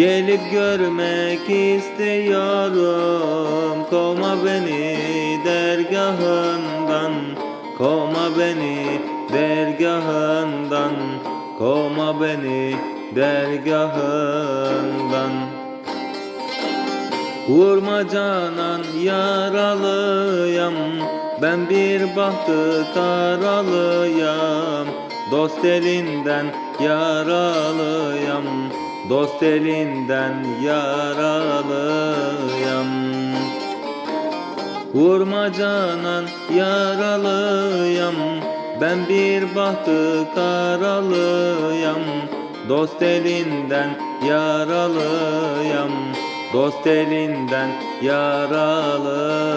Gelip görmek istiyorum. Kovma beni dergahından. Kovma beni dergahından. Kovma beni dergahından. Vurma canan yaralıyam. Ben bir bahtı karalıyam Dost elinden yaralıyam Dost elinden yaralıyam. Vurma canan yaralıyam. Ben bir bahtı karalıyam. Dost elinden yaralıyam. Dost elinden yaralıyam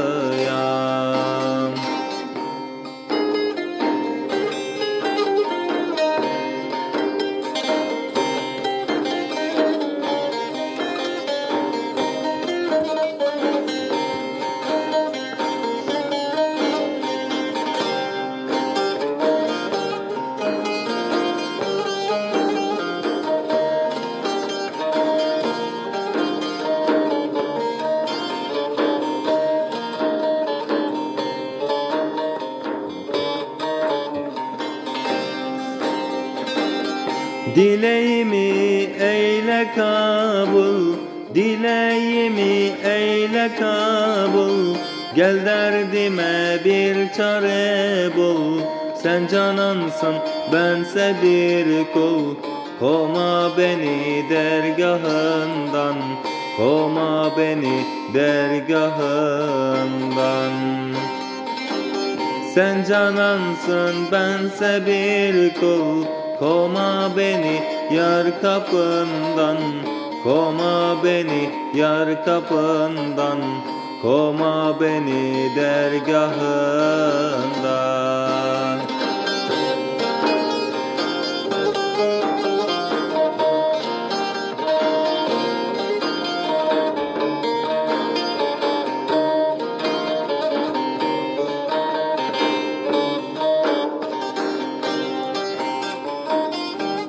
Dileğimi eyle kabul Dileğimi eyle kabul. Gel derdime bir çare bul Sen canansın bense bir kul. Koma beni dergahından Koma beni dergahından. Sen canansın bense bir kul Koma beni yar kapından Koma beni yar kapından Koma beni dergahından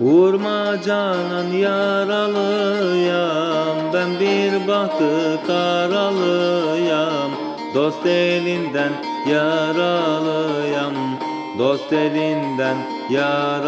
Vurma canan yaralıyam Ben bir bahtı karalıyam. Dost elinden yaralıyam Dost elinden yaralıyam